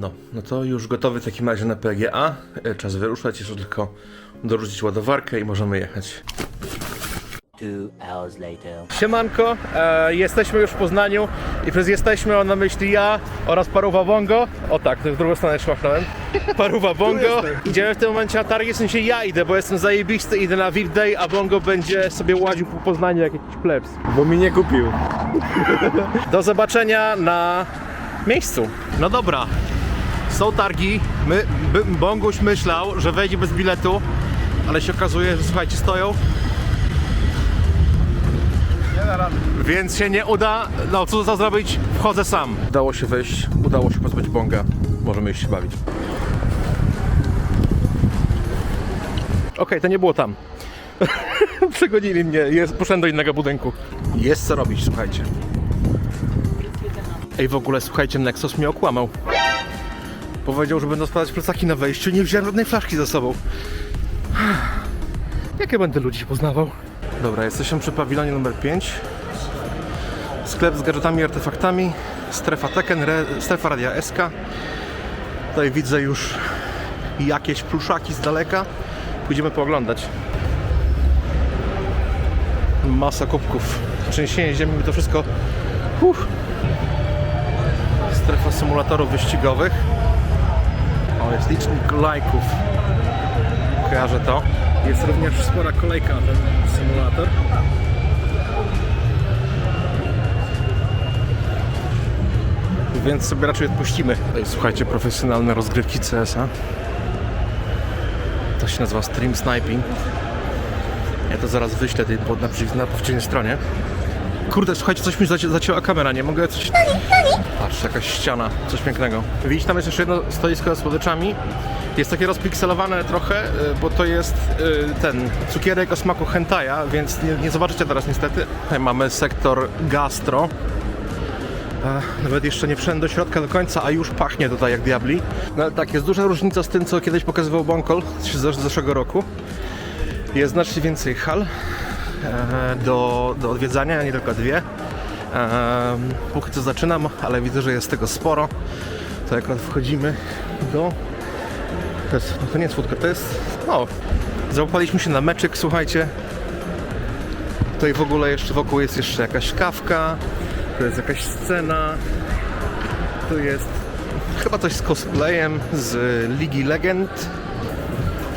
No, no to już gotowy w takim razie na PGA. E, Czas wyruszać, jeszcze tylko dorzucić ładowarkę i możemy jechać. Siemanko, e, jesteśmy już w Poznaniu i przez jesteśmy mam na myśli ja oraz Paruwa Bongo. O tak, to w drugą stronę szłachnąłem. Paruwa Bongo. Idziemy w tym momencie na targi, w sensie ja idę, bo jestem zajebisty, idę na VIP Day, a Bongo będzie sobie łaził po Poznaniu jak jakiś plebs. Bo mi nie kupił. Do zobaczenia na miejscu. No dobra, są targi. My, by, Bonguś myślał, że wejdzie bez biletu, ale się okazuje, że słuchajcie, stoją. Więc się nie uda. No co za zrobić? Wchodzę sam. Udało się wejść, udało się pozbyć Bonga. Możemy iść się bawić. Okej, to nie było tam. Przegonili mnie, jest, poszedłem do innego budynku. Jest co robić, słuchajcie. Ej, w ogóle słuchajcie, Nexus mnie okłamał. Powiedział, że będą sprawdzać plecaki na wejściu, nie wziąłem żadnej flaszki ze sobą. Jak ja będę ludzi poznawał? Dobra, jesteśmy przy pawilonie numer 5. Sklep z gadżetami i artefaktami. Strefa Tekken, re, strefa Radia SK. Tutaj widzę już jakieś pluszaki z daleka. Pójdziemy pooglądać. Masa kubków. Trzęsienie ziemi, to wszystko... Uff. Strefa symulatorów wyścigowych. O, jest licznik lajków. Kojarzę to. Jest również spora kolejka na ten symulator. Więc sobie raczej odpuścimy. Słuchajcie, profesjonalne rozgrywki CS-a. To się nazywa Stream Sniping. Ja to zaraz wyślę tej na, przy- na przeciwnej stronie. Kurde, słuchajcie, coś mi zaci- zacięła kamera, nie mogę coś... Patrz, jakaś ściana, coś pięknego. Widzisz, tam jest jeszcze jedno stoisko z słodyczami. Jest takie rozpikselowane trochę, y, bo to jest y, ten cukierek o smaku hentaja, więc nie, nie zobaczycie teraz niestety. Tutaj mamy sektor gastro. E, Nawet jeszcze nie wszedłem do środka do końca, a już pachnie tutaj jak diabli. No ale tak, jest duża różnica z tym, co kiedyś pokazywał Bonkol z zeszłego roku. Jest znacznie więcej hal do, do odwiedzania, nie tylko dwie. E, Póki co zaczynam, ale widzę, że jest tego sporo. To akurat wchodzimy do... To, jest, no to nie jest łódka, to jest... No, załapaliśmy się na meczyk, słuchajcie. Tutaj w ogóle jeszcze wokół jest jeszcze jakaś kawka, to jest jakaś scena, tu jest chyba coś z cosplayem z Ligi Legend.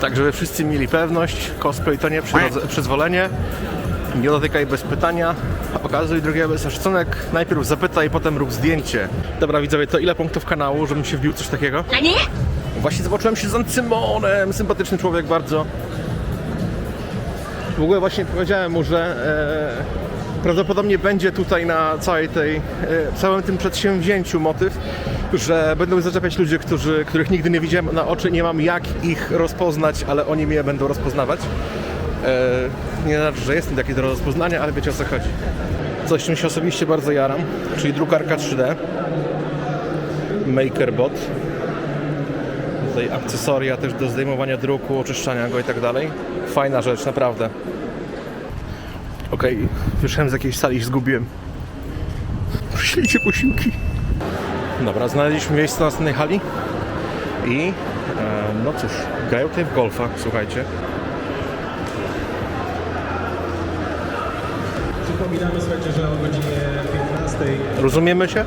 Tak, żeby wszyscy mieli pewność, cosplay to nie przyzwolenie. Nie dotykaj bez pytania, okazuj drugiego bez szacunek. Najpierw zapytaj, potem rób zdjęcie. Dobra widzowie, to ile punktów kanału, żebym się wbił coś takiego? Właśnie zobaczyłem się z Ancymonem, sympatyczny człowiek bardzo. W ogóle właśnie powiedziałem mu, że e, prawdopodobnie będzie tutaj na całej tej, e, całym tym przedsięwzięciu motyw, że będą zaczepiać ludzie, którzy, których nigdy nie widziałem na oczy, nie mam jak ich rozpoznać, ale oni mnie będą rozpoznawać. E, nie znaczy, że jestem taki do rozpoznania, ale wiecie o co chodzi. Coś, czym się osobiście bardzo jaram, czyli drukarka 3D. MakerBot. Tutaj akcesoria też do zdejmowania druku, oczyszczania go i tak dalej. Fajna rzecz, naprawdę. Okej, wyszedłem z jakiejś sali i zgubiłem. Przyjdzie posiłki. Dobra, znaleźliśmy miejsce na następnej hali. I e, no cóż, grają tutaj w golfa, słuchajcie. Przypominamy, słuchajcie, że o godzinie 15 Rozumiemy się?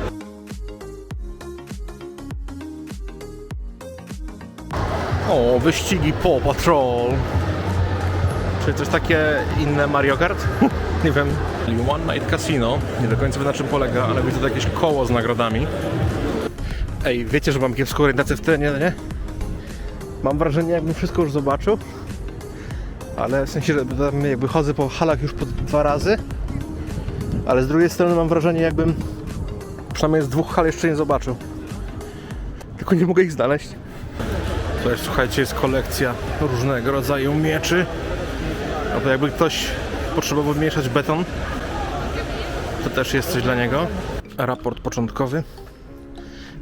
O, wyścigi Paw Patrol. Czyli coś takie inne Mario Kart? nie wiem. One Night Casino. Nie do końca wiem na czym polega, ale widzę tu jakieś koło z nagrodami. Ej, wiecie, że mam kiepską orientację w terenie, nie? Mam wrażenie, jakbym wszystko już zobaczył. Ale w sensie, że jakby chodzę po halach już po dwa razy. Ale z drugiej strony mam wrażenie, jakbym przynajmniej z dwóch hal jeszcze nie zobaczył. Tylko nie mogę ich znaleźć. To jest, słuchajcie, jest kolekcja różnego rodzaju mieczy. A to jakby ktoś potrzebował mieszać beton, to też jest coś dla niego. Raport początkowy.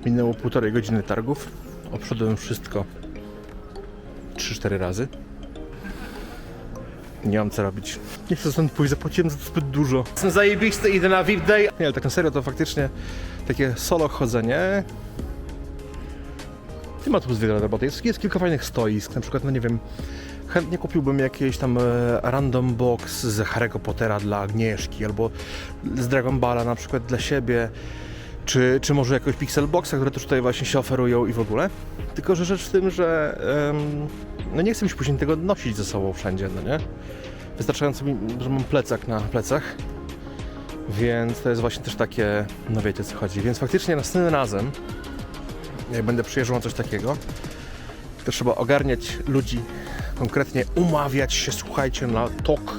Minęło półtorej godziny targów. Obszedłem wszystko 3-4 razy. Nie mam co robić. Nie chcę stąd pójść, zapłaciłem za to zbyt dużo. Jestem zajebisty, idę na VIP Day. Nie, ale tak na serio to faktycznie takie solo chodzenie nie ma tu wiele roboty. Jest, jest kilka fajnych stoisk, na przykład, no nie wiem, chętnie kupiłbym jakieś tam e, random box z Harry'ego Pottera dla Agnieszki, albo z Dragon Balla na przykład dla siebie, czy, czy może jakiegoś Pixel Boxa, które też tutaj właśnie się oferują i w ogóle. Tylko, że rzecz w tym, że no nie chcę mi się później tego nosić ze sobą wszędzie, no nie? Wystarczająco mi, że mam plecak na plecach. Więc to jest właśnie też takie, no wiecie co chodzi. Więc faktycznie następnym razem, jak będę przyjeżdżał na coś takiego, to trzeba ogarniać ludzi, konkretnie umawiać się, słuchajcie, na talk,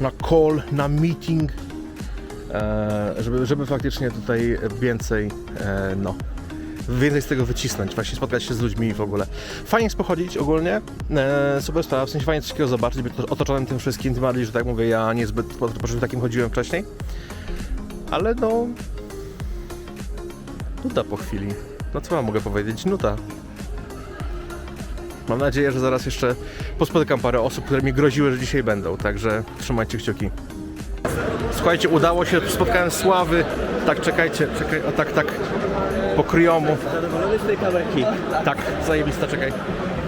na call, na meeting, e, żeby, żeby faktycznie tutaj więcej, e, no, więcej z tego wycisnąć, właśnie spotkać się z ludźmi w ogóle. Fajnie jest pochodzić ogólnie, e, super sprawa, w sensie fajnie coś takiego zobaczyć, być otoczonym tym wszystkim, tym bardziej, że tak mówię, ja niezbyt po, po takim chodziłem wcześniej, ale no, nuda po chwili. No co mam mogę powiedzieć? Nuda. Mam nadzieję, że zaraz jeszcze pospotykam parę osób, które mi groziły, że dzisiaj będą, także trzymajcie kciuki. Słuchajcie, udało się, spotkałem Sławy. Tak, czekajcie, czekaj, o tak, tak, po kryjomu. Zadowolony z tej kamerki. Tak, zajebista, czekaj.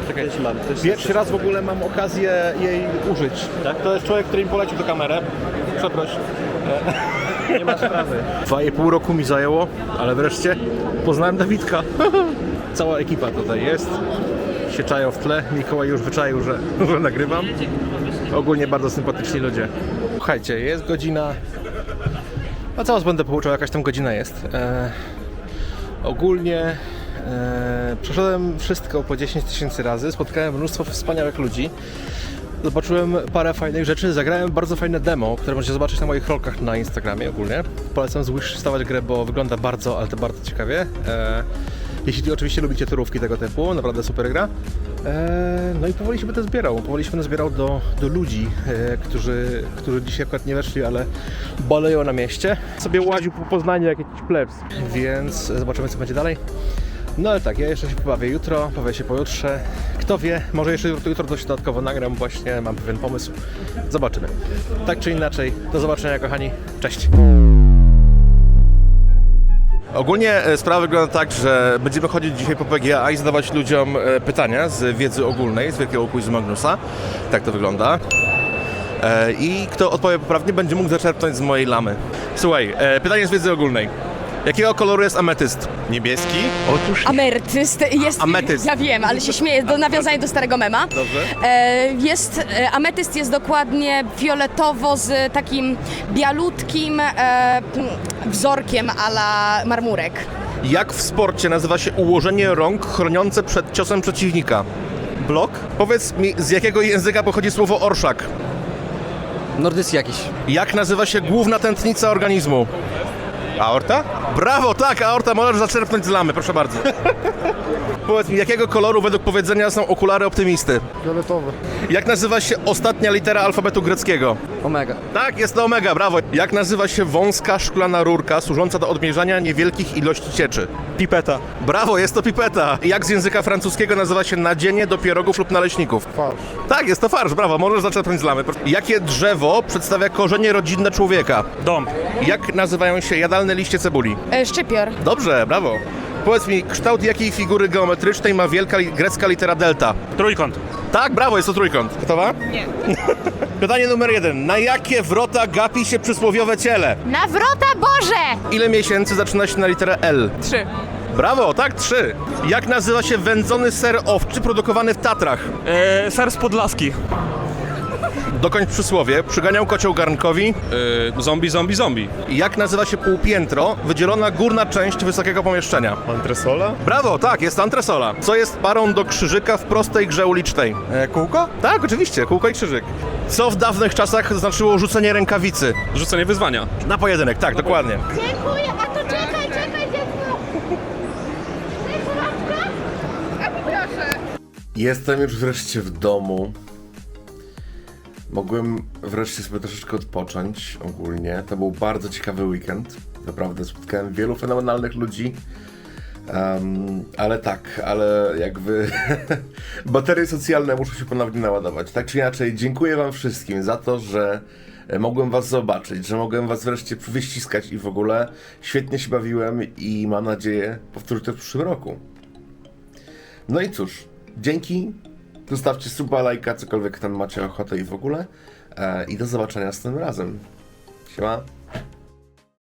Czekaj. Też mam, też- Pierwszy raz w ogóle mam okazję jej użyć. Tak? To jest człowiek, który mi polecił tę kamerę. Przeproś. Nie ma sprawy. Dwa i pół roku mi zajęło, ale wreszcie poznałem Dawidka. Cała ekipa tutaj jest. Się czają w tle. Mikołaj już wyczaił, że, że nagrywam. Ogólnie bardzo sympatyczni ludzie. Słuchajcie, jest godzina... A co was będę pouczał? Jakaś tam godzina jest. E... Ogólnie e... przeszedłem wszystko po 10 tysięcy razy. Spotkałem mnóstwo wspaniałych ludzi. Zobaczyłem parę fajnych rzeczy, zagrałem bardzo fajne demo, które możecie zobaczyć na moich rolkach na Instagramie ogólnie. Polecam zwishlistovat grę, bo wygląda bardzo, ale to bardzo ciekawie. E, jeśli oczywiście lubicie turówki tego typu, naprawdę super gra. E, no i powoli się będę zbierał, powoli się będę zbierał do, do ludzi, e, którzy, którzy dzisiaj akurat nie weszli, ale boleją na mieście. Sobie łaził po Poznaniu jak jakiś plebs, więc zobaczymy co będzie dalej. No ale tak, ja jeszcze się pobawię jutro, pobawię się pojutrze. Kto wie, może jeszcze jutro, jutro coś dodatkowo nagram, właśnie mam pewien pomysł. Zobaczymy. Tak czy inaczej, do zobaczenia kochani. Cześć. Ogólnie e, sprawa wygląda tak, że będziemy chodzić dzisiaj po PGA i zadawać ludziom e, pytania z wiedzy ogólnej, z Wielkiego Quizu Magnusa. Tak to wygląda. E, I kto odpowie poprawnie, będzie mógł zaczerpnąć z mojej lamy. Słuchaj, pytanie z wiedzy ogólnej. Jakiego koloru jest ametyst? Niebieski? Otóż Ametyst jest. ametyst. Ja wiem, ale się śmieję. Do nawiązania do starego mema. Dobrze. E, jest, e, ametyst jest dokładnie fioletowo z takim bialutkim e, wzorkiem ala marmurek. Jak w sporcie nazywa się ułożenie rąk chroniące przed ciosem przeciwnika? Blok? Powiedz mi, z jakiego języka pochodzi słowo orszak? Nordycki jakiś. Jak nazywa się główna tętnica organizmu? Aorta? Brawo, tak, aorta, możesz zaczerpnąć z lamy, proszę bardzo. Powiedz mi, jakiego koloru według powiedzenia są okulary optymisty? Fioletowe. Jak nazywa się ostatnia litera alfabetu greckiego? Omega. Tak, jest to omega, brawo. Jak nazywa się wąska szklana rurka służąca do odmierzania niewielkich ilości cieczy? Pipeta. Brawo, jest to pipeta. Jak z języka francuskiego nazywa się nadzienie do pierogów lub naleśników? Farsz. Tak, jest to farsz, brawo, możesz zaczerpnąć z lamy. Jakie drzewo przedstawia korzenie rodzinne człowieka? Dąb. Jak nazywają się jadalne liście cebuli? E, szczypior. Dobrze, brawo. Powiedz mi, kształt jakiej figury geometrycznej ma wielka li- grecka litera delta? Trójkąt. Tak, brawo, jest to trójkąt. Gotowa? Nie. Pytanie numer jeden. Na jakie wrota gapi się przysłowiowe ciele? Na wrota Boże! Ile miesięcy zaczyna się na literę L? Trzy. Brawo, tak, trzy. Jak nazywa się wędzony ser owczy produkowany w Tatrach? E, ser z Podlaski. Dokończ przysłowie. Przyganiał kocioł garnkowi. E, zombie, zombie, zombie. Jak nazywa się półpiętro, wydzielona górna część wysokiego pomieszczenia? Antresola? Brawo, tak, jest antresola. Co jest parą do krzyżyka w prostej grze ulicznej? E, kółko? Tak, oczywiście, kółko i krzyżyk. Co w dawnych czasach znaczyło rzucenie rękawicy? Rzucenie wyzwania. Na pojedynek, tak, dokładnie. Dziękuję, a to czekaj, czekaj dziecko. A proszę. Jestem już wreszcie w domu. Mogłem wreszcie sobie troszeczkę odpocząć ogólnie. To był bardzo ciekawy weekend. Naprawdę spotkałem wielu fenomenalnych ludzi. Em, ale tak, ale jakby baterie socjalne muszą się ponownie naładować. Tak czy inaczej, dziękuję Wam wszystkim za to, że e, mogłem Was zobaczyć, że mogłem Was wreszcie wyściskać i w ogóle świetnie się bawiłem i mam nadzieję powtórzyć to w przyszłym roku. No i cóż, dzięki. Zostawcie suba, lajka, cokolwiek tam macie ochotę i w ogóle. E, I do zobaczenia z tym razem. Siema.